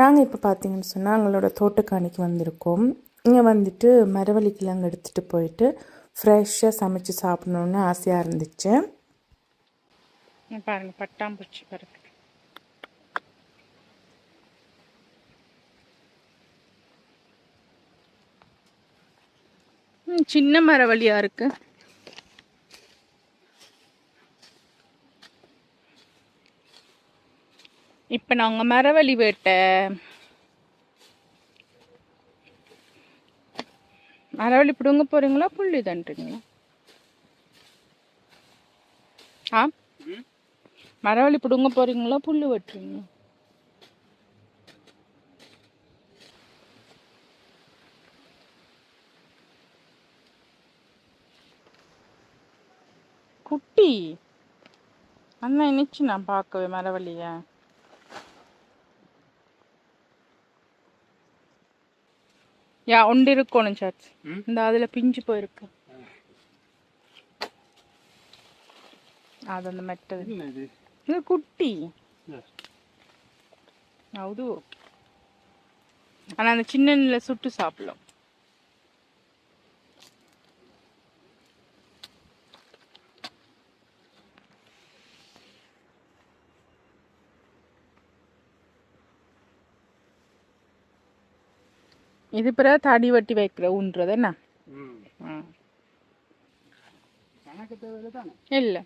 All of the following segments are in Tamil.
நாங்கள் இப்போ பார்த்தீங்கன்னு சொன்னால் எங்களோட தோட்டக்காணிக்கு வந்திருக்கோம். இங்கே வந்துட்டு மரவள்ளி கிழங்கு எடுத்துகிட்டு போயிட்டு ஃப்ரெஷ்ஷாக சமைச்சு சாப்பிடணுன்னு ஆசையாக இருந்துச்சு. பாருங்கள் பாருங்க பட்டாம்பூச்சி பாருங்க ம், சின்ன மரவள்ளியா இருக்கு. இப்ப நாங்க மரவள்ளி வேட்டை மரவள்ளி பிடுங்க போறீங்களா புள்ளி தண்டுறீங்களா ஆ? மரவள்ளி பிடுங்க போறீங்களா புல்லு வெட்டுறீங்களா? குட்டி. அண்ணா நினைச்சு நான் பார்க்கவே மரவள்ளிய. யா ஒன்று இருக்கணும் சார்ஜ் இந்த அதுல பிஞ்சு போயிருக்கு. அது அந்த மெட்டது இது? குட்டி. ಹೌದು ஆனால் அந்த சின்ன நெல்லை சுட்டு சாப்பிடலாம். இது பிறகு தடி வட்டி வைக்கிற ஊன்றது என்ன? இல்லை.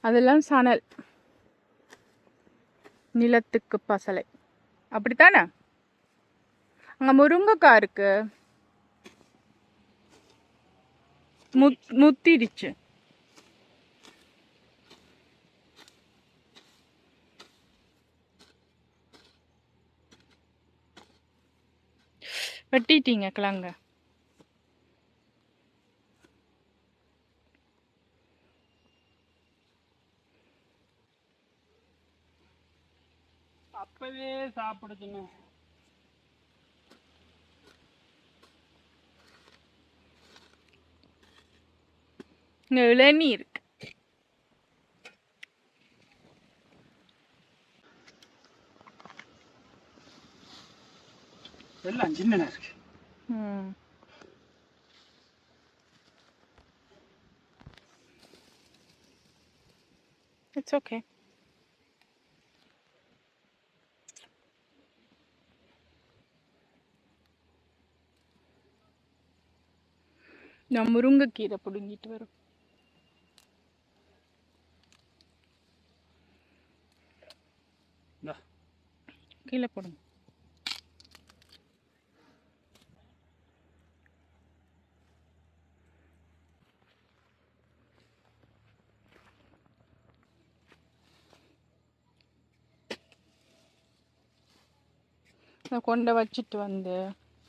அதெல்லாம் சணல். நிலத்துக்கு பசலை. அப்படித்தானே? அங்க முருங்கைக்காய் இருக்கு. முத் முத்திடுச்சு. வெட்டிட்டீங்க கிழங்க அப்பவே சாப்பிடுச்சுன்னு இங்க இளநீ எல்லாம் சின்ன இருக்கு? இட்ஸ் ஓகே நான் முருங்கைக்கீரை பிடுங்கிட்டு வரும் கீழே போடுங்க. நான் கொண்டை வச்சுட்டு வந்து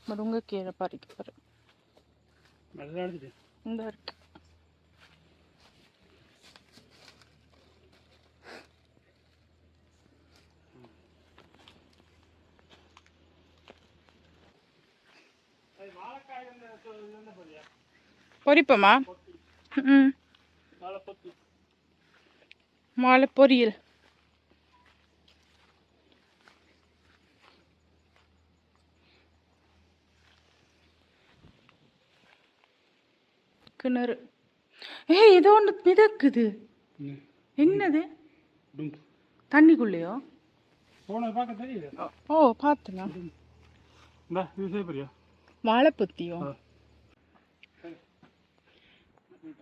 முருங்கைக்கீரை பறிக்க போகிறேன் இந்த இருக்கு. பொரிப்போமா? ம். மாலை பொரியல் கிணறு. ஏய் ஏதோ ஒன்று மிதக்குது. என்னது? தண்ணிக்குள்ளேயோ? ஓ இது போறியா வாழைப்பொத்தியோ.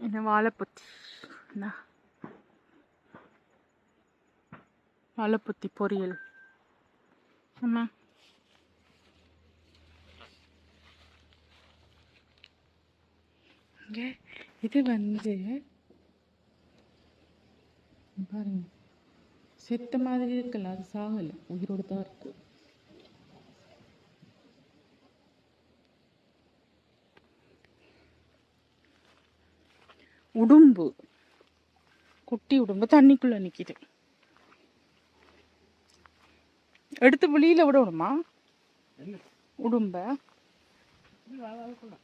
இந்த வாழைப்பொத்தி. வாழைப்பொத்தி பொரியல். ஆமா இங்க இது வந்து பாருங்க செத்த மாதிரி இருக்குல்ல அது சாகல உயிரோடு தான் இருக்கு உடும்பு குட்டி உடும்பு தண்ணிக்குள்ள நிக்குது எடுத்து வெளியில விடணுமா என்ன உடும்ப இது அதுக்குள்ள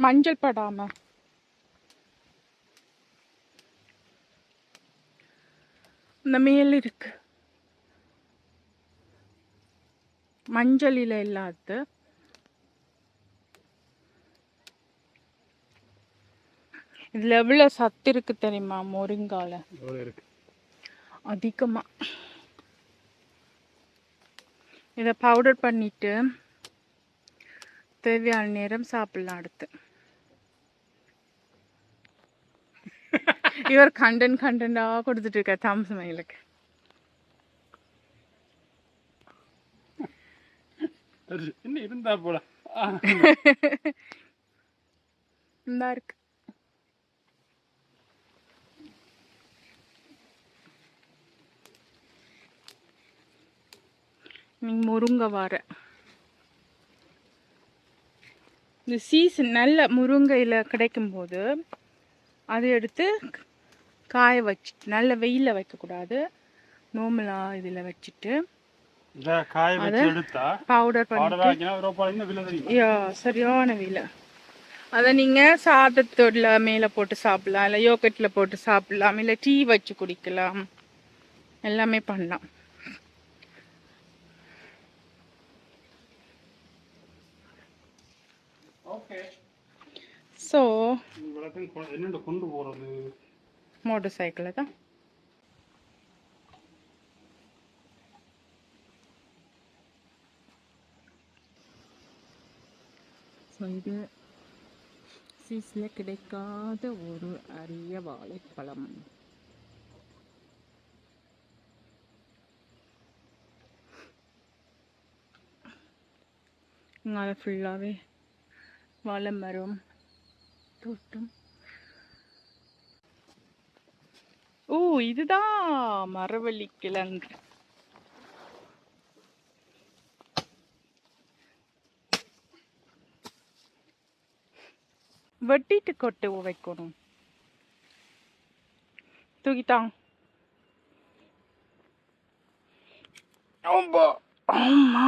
மஞ்சள் படாம. இந்த மேல் இருக்கு. மஞ்சள் இலை இல்லாத இதுல எவ்வளவு சத்து இருக்கு தெரியுமா முருங்கால? அதிகமா. இதை பவுடர் பண்ணிட்டு தேவையான நேரம் சாப்பிடலாம் அடுத்து. இவர் கண்டன் கண்டண்டா கொடுத்துட்டு இருக்க தாமஸ் மயிலுக்கு இருந்தா போல? இந்தா இருக்கு. நீங்க முருங்கை வர. இந்த சீசன் நல்ல முருங்கையில் கிடைக்கும் போது அதை எடுத்து காய வச்சுட்டு நல்ல வெயிலில் வைக்கக்கூடாது. நோமலா இதுல வச்சுட்டு. பவுடர் பண்ணிட்டு சரியான வெயில். அதை நீங்க சாதத்தோட மேல போட்டு சாப்பிடலாம் இல்ல யோகட்ல போட்டு சாப்பிடலாம் இல்ல டீ வச்சு குடிக்கலாம். எல்லாமே பண்ணலாம். ஸோ கொண்டு போகிறது மோட்டர் சைக்கிளில் தான். ஸோ இது சீஸில் கிடைக்காத ஒரு அரிய வாழைப்பழம். இங்கே ஃபுல்லாகவே வாழை மரம் தோட்டம். ஓ இதுதான் மரவள்ளி கிழங்கு. வெட்டிட்டு கொட்டு வைக்கணும் தூக்கிட்டான் ஆமா ஆமா.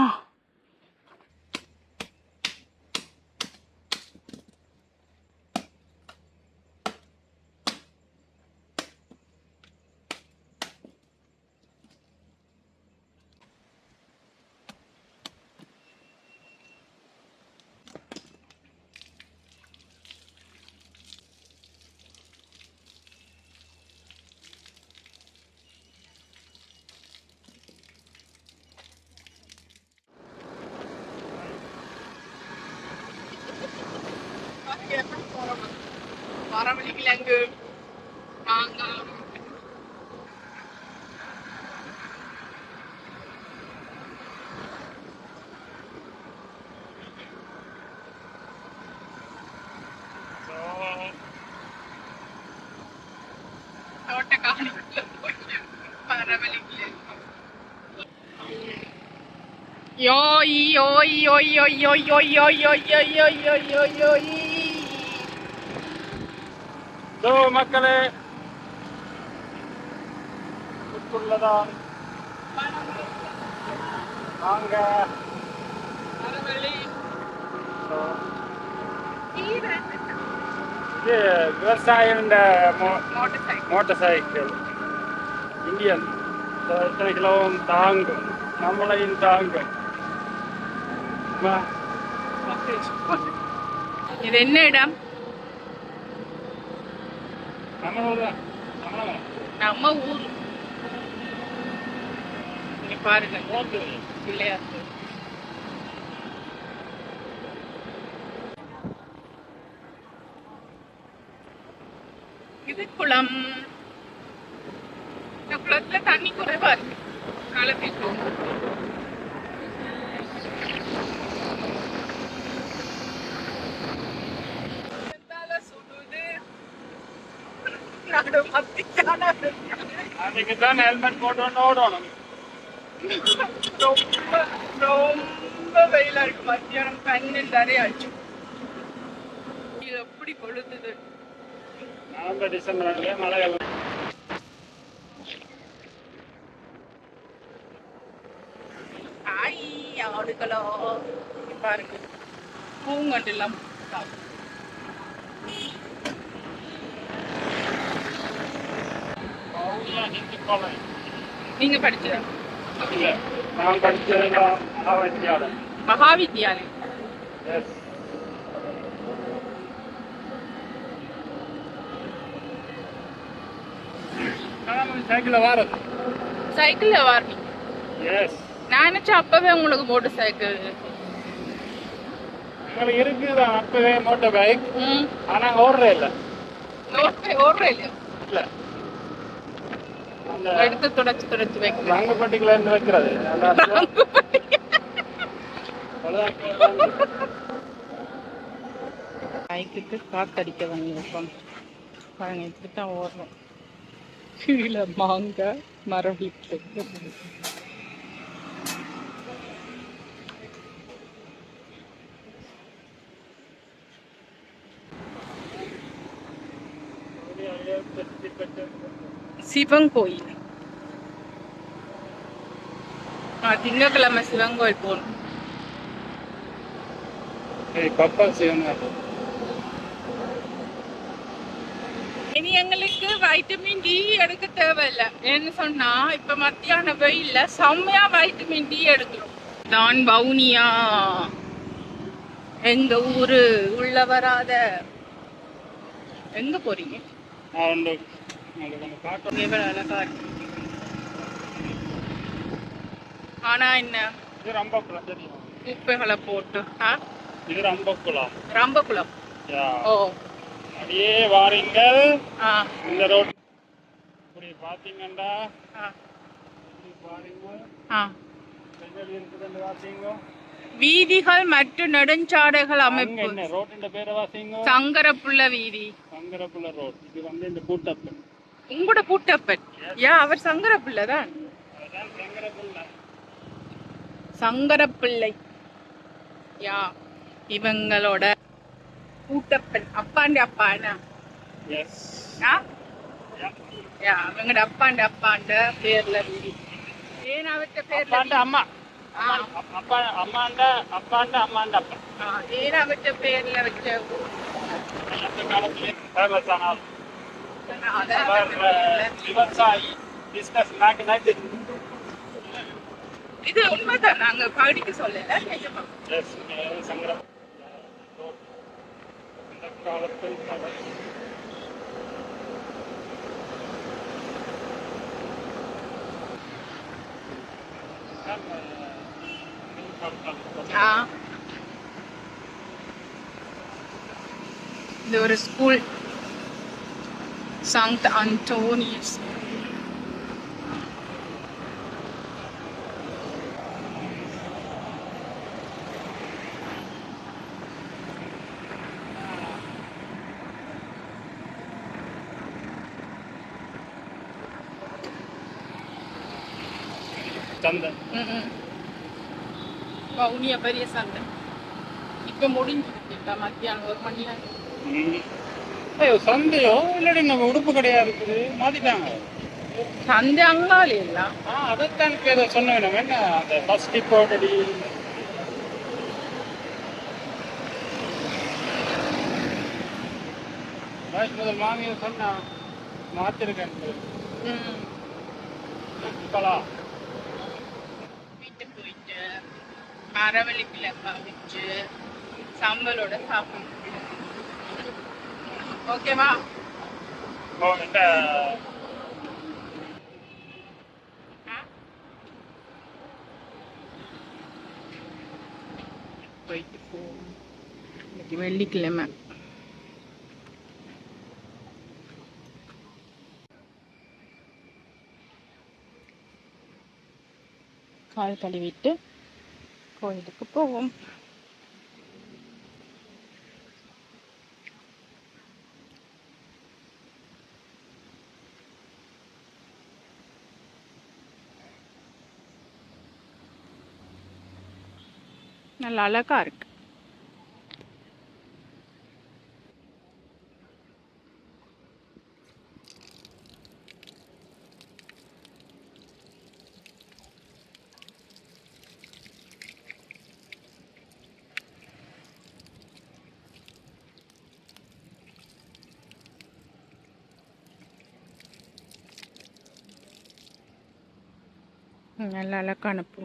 மரவள்ளி கிழங்கு மாங்காய் தோட்டக்காணிக்குள்ள போய் மரவள்ளி கிழங்கு யோய் யோய் யோய் யோய் யோய் யோய் யோய் யோய் யோய் இதோ மக்களே. உள்ளதான் வாங்க. இது விவசாயம் மோட்டார் சைக்கிள். இந்தியன். எத்தனை கிலோவும் தாங்கும். நம்மளையும் தாங்கும். இது என்ன இடம்? நம்ம ஊர். நீ பாருங்க. பிள்ளையார் இது குளம். இந்த குளத்துல தண்ணி குறைவா இருக்கு. காலத்தில் போகும் இருந்தால சுடுது நடு மத்தியான அதுக்கு தான் ஹெல்மெட் போட்டு ஓடணும் ரொம்ப ரொம்ப வெயிலா இருக்கு மத்தியானம் அரை ஆச்சு இது எப்படி கொளுத்துது நவம்பர் டிசம்பர்லயே மழை ஆய் ஆடுகளோ பாருங்க பூங்கண்டு எல்லாம் நீங்க படிச்சதா? நான் படிச்சதெல்லாம் மகாவித்யாலயம். மகாவித்யாலயம். எஸ் சைக்கிளில் வாரது சைக்கிள்ல வரணும் எஸ் நான் நினைச்சேன் அப்பவே உங்களுக்கு மோட்டர் சைக்கிள். உங்களுக்கு அப்பவே மோட்டர் பைக். ஆனா ஓடுறே இல்ல. ஓடுற இல்ல. எடுத்து தொடச்சு தொடச்சு இருந்து வைக்கிறது. பைக்குக்கு காத்தடிக்க வந்திருக்கோம். பாருங்க இப்படித்தான் ஓடுறோம். கீழே மாங்க மரவிட்டு சிவன் கோயில் திங்கக்கிழமை சிவன் கோயில் போகணும் கப்பல் செய்யணும் இனி எங்களுக்கு வைட்டமின் டி எடுக்க தேவையில்ல. என்ன சொன்னா இப்ப மத்தியான வெயில்ல செம்மையா வைட்டமின் டி எடுக்கிறோம். தான் வவுனியா. எங்க ஊரு உள்ள வராத. எங்க போறீங்க? ஆனா என்ன? குப்பைகளை போட்டு? இது ரொம்ப குளம் ரம்பக்குளம். யா. ஓ. அப்படியே வாரீங்கள். இந்த ரோட் இப்படி வாசிங்க வீதிகள் மற்றும் நெடுஞ்சாலைகள் அங்க அமைப்பு. சங்கரப்புள்ள வீதி. சங்கரப்புல ரோட். இது வந்து இந்த கூட்டப்பன் உங்களோட பூட்டப்பன் யா அவர் சங்கரப்பிள்ளை தான் அதான் சங்கரப்புல சங்கரப்பிள்ளை. யா இவங்களோட பூட்டப்பன் அப்பாண்ட அப்பானா யா? அவங்களோட அப்பாண்ட அப்பாண்ட பேர்ல ஏன் அவர்கிட்ட பேர்ல அம்மா. அம்மாண்ட அப்பாண்ட அம்மாண்ட அப்பா. ஏன் அவர்கிட்ட பேர்ல வச்ச விவசாயி பிசினஸ் மேக்னட் இது உண்மைதான் நாங்க படிக்க சொல்லல. சங்கரம். இந்த ஒரு ஸ்கூல் சாங்ட் அந்தோனியஸ் சந்தன் ம்ம். வவுனியா பெரிய சந்தை இப்ப முடிஞ்சிருக்கா மத்தியானம் ஒரு மணி நேரம் ஐயோ சந்தையோ இல்லாட்டி நம்ம உடுப்பு கடையா இருக்குது. மாத்திட்டாங்க. சந்தை அங்காளி ஆ அதைத்தான் ஏதோ சொன்னேன் நம்ம என்ன? அந்த ஃபர்ஸ்ட் டிப்போடடி முதல் மாமியை சொன்னா மாத்திருக்கேன் வீட்டுக்கு போயிட்டு மரவள்ளி கிழங்கா வச்சு சம்பலோட சாப்பிடணும் ஓகேவா போயிட்டு இன்னைக்கு வெள்ளிக்கிழமை. கால் கழுவிட்டு கோயிலுக்கு போவோம். நல்லா அழகாக இருக்குது நல்ல அழகான பூ.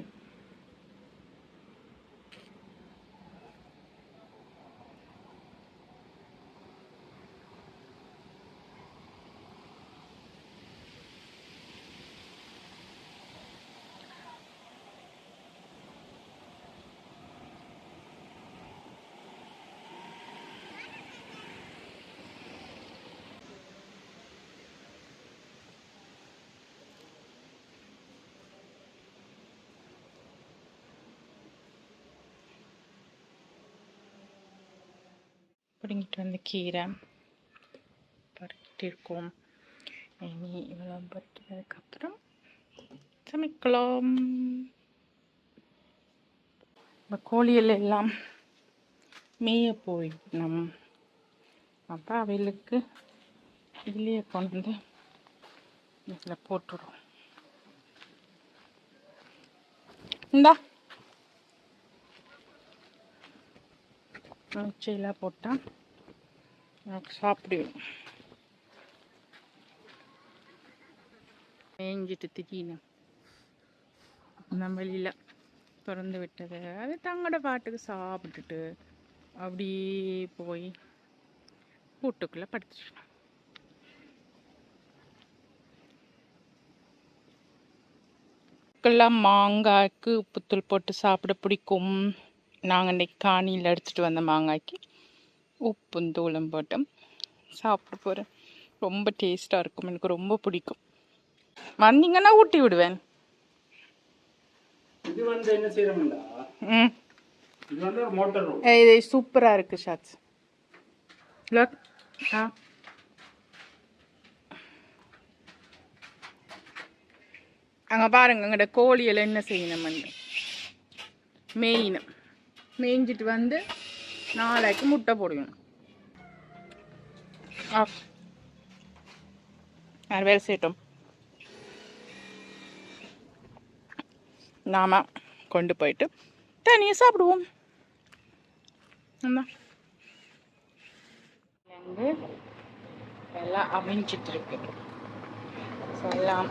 பிடுங்கிட்டு வந்த கீரை. பறிக்கிட்டு இருக்கோம் இனி இவ்வளோ பறிக்கிறதுக்கப்புறம் சமைக்கலாம். இப்போ கோழிகள் எல்லாம் மேய போயிடணும். அப்போ அவைகளுக்கு இதுலேயே கொண்டு வந்து இதில் போட்டுடும் இந்தா. உச்சையெல்லாம் போட்டால் நமக்கு சாப்பிடுவோம் மேய்ஞ்சிட்டு திடீர்னு. நம்ம வெளியில் திறந்து விட்டது அது தங்களோட பாட்டுக்கு சாப்பிட்டுட்டு அப்படியே போய் வீட்டுக்குள்ளே படுத்துட்டோம் எல்லாம் மாங்காய்க்கு உப்புத்தூள் போட்டு சாப்பிட பிடிக்கும். நாங்கள் இன்னைக்கு காணியில் எடுத்துகிட்டு வந்த மாங்காய்க்கு உப்பும் தூளும் போட்டு சாப்பிட போகிறேன் ரொம்ப டேஸ்ட்டாக இருக்கும். எனக்கு ரொம்ப பிடிக்கும். வந்தீங்கன்னா ஊட்டி விடுவேன். இது வந்து என்ன செய்யறோம்டா ம். இது வந்து மோட்டர் ரூம் இது சூப்பராக இருக்குது ஷாட்ஸ். லுக் ஆ. அங்கே பாருங்க எங்கள்ட கோழியில் என்ன செய்யணும்னு மேயினும். மேய்ஞ்சிட்டு வந்து நாளைக்கு முட்டை போடுவேன். ஆ. யார் வேலை செய்யட்டும். நாம கொண்டு போயிட்டு தனியாக சாப்பிடுவோம். வந்து எல்லாம் அவிஞ்சிட்டு இருக்கு. ஸோ எல்லாம்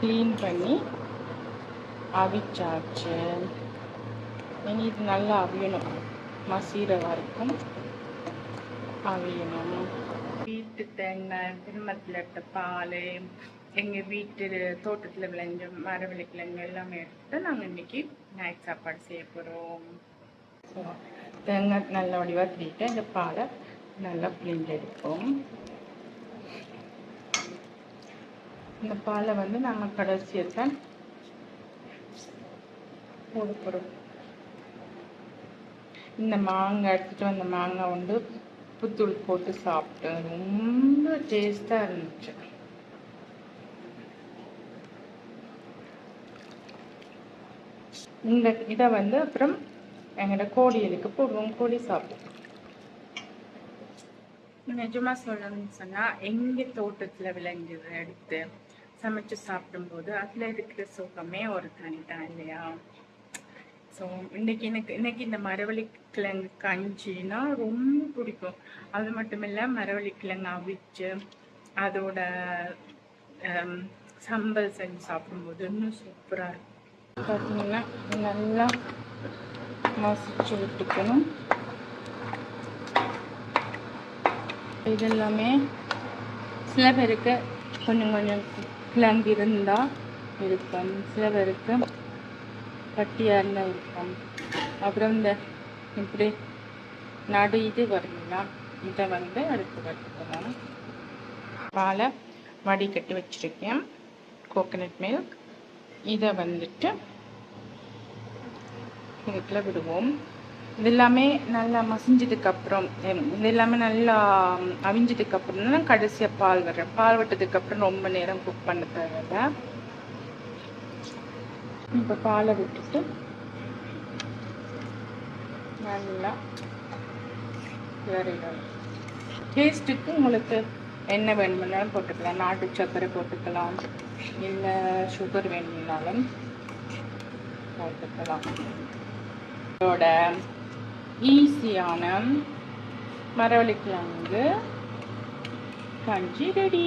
க்ளீன் பண்ணி அவிச்சாச்சு. இனி இது நல்லா அவியணும். மசீர வரைக்கும் அவியணும். வீட்டு தேங்காய் திருமத்தில் எடுத்த பால் எங்கள் வீட்டு தோட்டத்தில் விளைஞ்ச மரவள்ளி கிழங்கு எல்லாமே எடுத்து நாங்கள் இன்னைக்கு நைட் சாப்பாடு செய்ய போகிறோம் ஸோ தேங்காய் நல்லா வடிவாக திருட்டு இந்த பாலை நல்லா பிழிஞ்சு எடுப்போம். இந்த பாலை வந்து நாங்கள் கடைசியத்தை போட போகிறோம் இந்த மாங்காய் எடுத்துட்டு வந்த மாங்காய் வந்து புத்தூள் போட்டு சாப்பிட்டேன். ரொம்ப டேஸ்டாக இருந்துச்சு. இந்த இதை வந்து அப்புறம் எங்களோட கோழிகளுக்கு போடுவோம். கோழி சாப்பிடுவோம். நிஜமா சொல்லணும்னு சொன்னா எங்க தோட்டத்துல விளைஞ்சதை எடுத்து சமைச்சு சாப்பிடும்போது அதுல இருக்கிற சுகமே ஒரு தனிதான் இல்லையா? ஸோ இன்னைக்கு எனக்கு இன்னைக்கு இந்த மரவள்ளி கிழங்கு கஞ்சினா ரொம்ப பிடிக்கும். அது மட்டும் இல்லை மரவள்ளி கிழங்கு அவிச்சு அதோட சம்பல் செஞ்சு சாப்பிடும்போது இன்னும் சூப்பராக இருக்கும். பார்த்தீங்கன்னா நல்லா மசிச்சு விட்டுக்கணும் இதெல்லாமே சில பேருக்கு கொஞ்சம் கொஞ்சம் கிழங்கு இருந்தால் இருக்கும். சில பேருக்கு கட்டியாக இருந்தால் இருக்கும் அப்புறம் இந்த இப்படி நடு இது வருங்களா இதை வந்து அடுத்து வறுத்துக்கலாம் பாலை வடிகட்டி வச்சுருக்கேன். கோகனட் மில்க் இதை வந்துட்டு இதுக்குள்ள விடுவோம். இது எல்லாமே நல்லா மசிஞ்சதுக்கப்புறம் இது எல்லாமே நல்லா அவிஞ்சதுக்கப்புறம் தான் கடைசியாக பால் வர்றேன். பால் விட்டதுக்கு அப்புறம் ரொம்ப நேரம் குக் பண்ண தேவை இப்போ பாலை விட்டுட்டு நல்லா கிளறிடணும் டேஸ்ட்டுக்கு உங்களுக்கு என்ன வேணும்னாலும் போட்டுக்கலாம். நாட்டு சர்க்கரை போட்டுக்கலாம். இல்லை சுகர் வேணும்னாலும் போட்டுக்கலாம். இதோட ஈஸியான மரவள்ளிக்கிழங்கு கஞ்சி ரெடி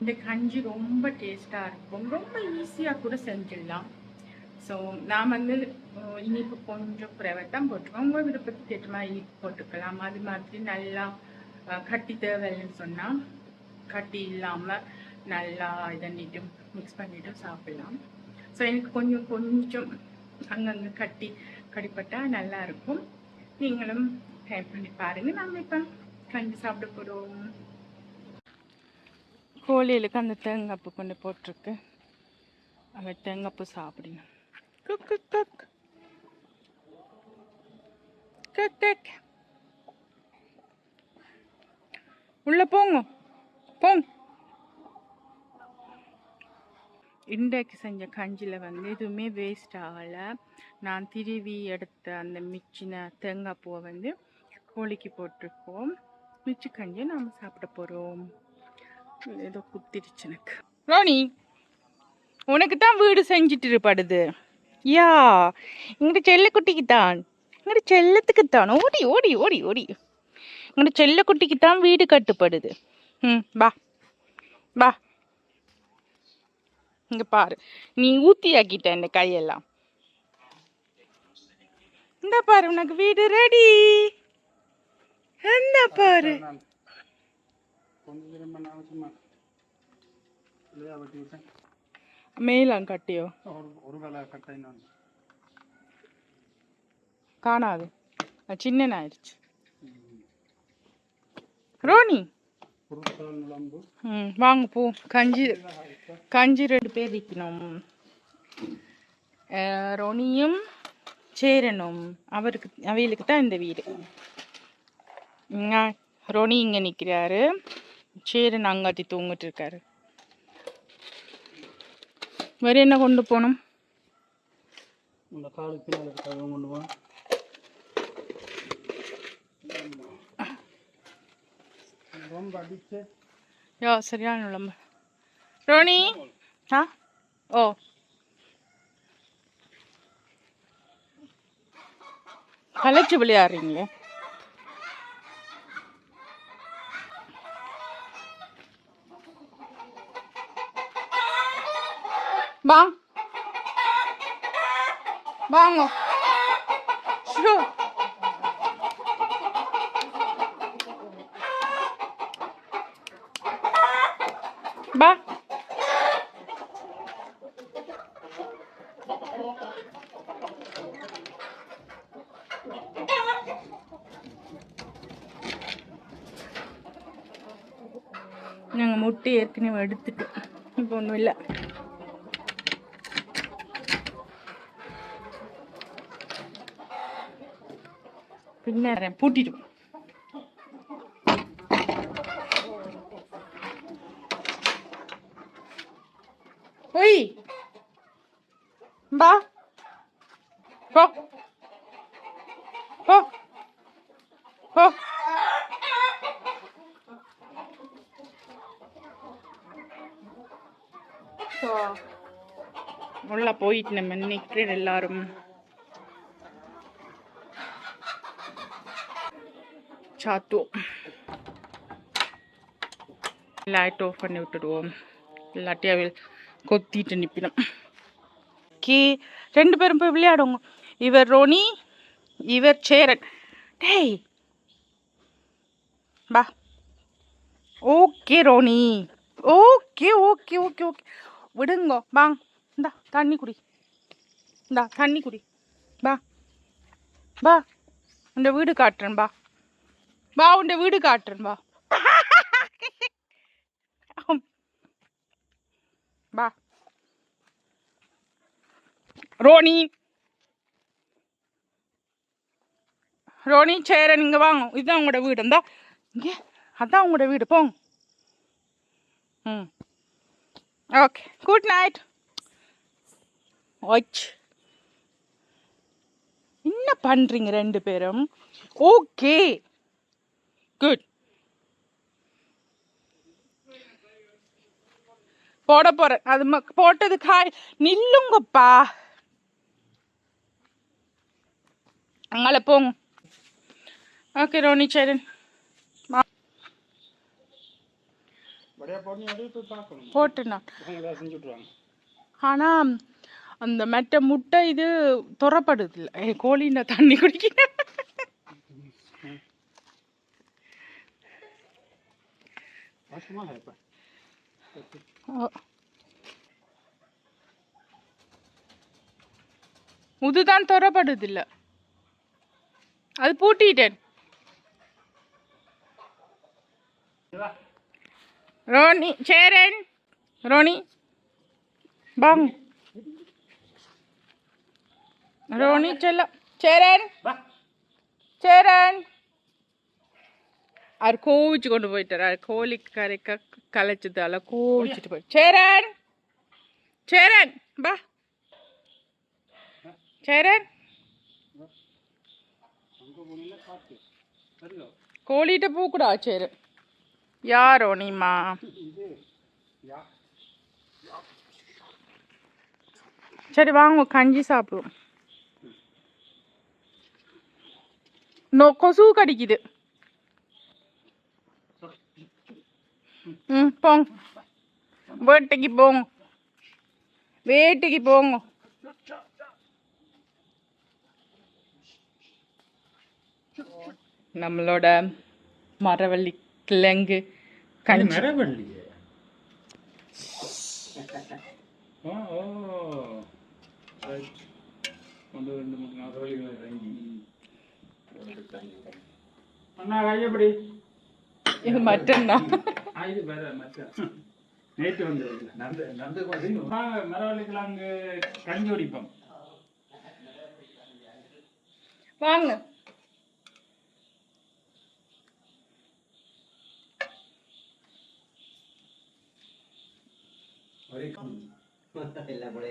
இந்த கஞ்சி ரொம்ப டேஸ்ட்டாக இருக்கும். ரொம்ப ஈஸியாக கூட செஞ்சிடலாம். ஸோ நான் வந்து இனிப்பு கொஞ்சம் குறைவை தான் போட்டிருக்கேன் உங்கள் விருப்பத்துக்கு ஏற்ற மாதிரி இனிப்பு போட்டுக்கலாம். அது மாதிரி நல்லா கட்டி தேவைன்னு சொன்னால் கட்டி இல்லாமல் நல்லா இதன்னிட்டு மிக்ஸ் பண்ணிவிட்டு சாப்பிடலாம். ஸோ எனக்கு கொஞ்சம் கொஞ்சம் அங்கங்கே கட்டி கடிப்பட்டால் நல்லா இருக்கும். நீங்களும் ட்ரை பண்ணி பாருங்கள் நம்ம இப்போ கண்டு சாப்பிட போகிறோம் கோழிகளுக்கு அந்த தேங்காய்ப்பு கொண்டு போட்டிருக்கு. அவ தேங்காய்ப்பு சாப்பிடணும். குக் குக் குக் குக் குக் உள்ள போங்க போங்க இன்றைக்கு செஞ்ச கஞ்சியில் வந்து எதுவுமே வேஸ்ட் ஆகலை. நான் திருவி எடுத்த அந்த மிச்சின தேங்காய் பூவை வந்து கோழிக்கு போட்டிருக்கோம். மிச்சி கஞ்சியை நாம் சாப்பிட போகிறோம் ஏதோ குத்திடுச்சு எனக்கு. ரோனி உனக்கு தான் வீடு செஞ்சுட்டு இருப்படுது. யா இங்கிட்ட செல்லக்குட்டிக்கு தான் இங்கிட்ட செல்லத்துக்கு தான் ஓடி ஓடி ஓடி ஓடி. இங்கிட்ட செல்லக்குட்டிக்கு தான் வீடு கட்டுப்படுது. ம் வா. வா. இங்க பாரு. நீ ஊத்தி ஆக்கிட்ட இந்த கையெல்லாம். இந்த பாரு உனக்கு வீடு ரெடி என்ன பாரு. கொஞ்சம் திரும்ப நான் சும்மா இல்லையா வெட்டி விட்டேன் மேலாம் கட்டியோ காணாது. சின்னன் ஆயிடுச்சு ரோனி. ம் வாங்க போ. கஞ்சி கஞ்சி ரெண்டு பேர் இருக்கணும் ரோனியும் சேரனும். அவருக்கு அவைகளுக்கு தான் இந்த வீடு. ரோனி இங்கே நிற்கிறாரு சேரன் அங்காட்டி தூங்கிட்டு இருக்காரு. வேற என்ன கொண்டு போகணும்? இந்த காலுக்கு பின்னால் கொண்டு போவேன் ரொம்ப அடிச்சு. யா சரியான உடம்பு ரோனி? ஆ? ஓ. கலைச்சு விளையாடுறீங்களே? வா வாங்க ஷோ வா நாங்கள் முட்டை ஏற்கனவே எடுத்துட்டோம் இப்போ பின்ன பூட்டிடும் ஒய் போ. போ. போ. ஸோ உள்ள போயிட்டு நம்ம நிற்கிற எல்லாரும். சாத்துவோம் லைட் ஆஃப் பண்ணி விட்டுடுவோம் இல்லாட்டி அவள் கொத்திட்டு நிற்பிடும் கே ரெண்டு பேரும் போய் விளையாடுவோங்க இவர் ரோனி இவர் சேரன் டேய் பா okay Ronnie okay okay okay okay விடுங்கோ வாங்க இந்தா தண்ணி குடி இந்தா தண்ணி குடி பா பா இந்த வீடு காட்டுறேன் பா வா உண்ட வீடு காட்டுறேன் வா. வா. ரோனி. ரோனி சேரன் இங்க வாங்க. இதுதான் உங்களோட வீடு. இந்தா. இங்கே. அதான் உங்களோட வீடு. போங்க ம். ஓகே. குட் நைட் ஒச் என்ன பண்ணுறீங்க ரெண்டு பேரும்? ஓகே. குட் போட போறேன் அது போட்டது காய் நில்லுங்கப்பா. அங்கால போங்க ஓகே ரோனி சேரன் அப்படியே போட்டு அப்படியே போய் பார்க்கணும். போட்டு நான் அவங்க ஏதாவது செஞ்சு விட்ருவாங்க ஆனா அந்த மெட்ட முட்டை இது துறப்படுது இல்லை. கோழின்ற தண்ணி குடிக்கணும் வருஷமாக இப்போ முதுதான் துறப்படுது இல்ல அது பூட்டிட்டேன். ரோனி சேரன் ரோனி பாங். ரோனி செல்ல சேரன் சேரன். அவர் கோவிச்சு கொண்டு போயிட்டார். அவர் கோழி கரைக்க கலைச்சதால கோவிச்சுட்டு போய். சேரன்! சேரன்! பா சேரன்! கோழிகிட்ட பூக்கூடா பார்த்து சேரு. யாரோ நீமா சரி வாங்க கஞ்சி சாப்பிடுவோம். நோ கொசு கடிக்குது. போங்க. வேட்டைக்கு போங்க. வேட்டைக்கு போங்க. நம்மளோட மரவள்ளி கிழங்கு கஞ்சி. இறங்கி அண்ணா கையப்படி இது மட்டன் தான் இது வேற மட்டன். நேற்று வந்து நந்த நந்தகுமார் மரவழிகள் அங்கு கஞ்சி குடிப்போம் வாங்க. எல்லா கூட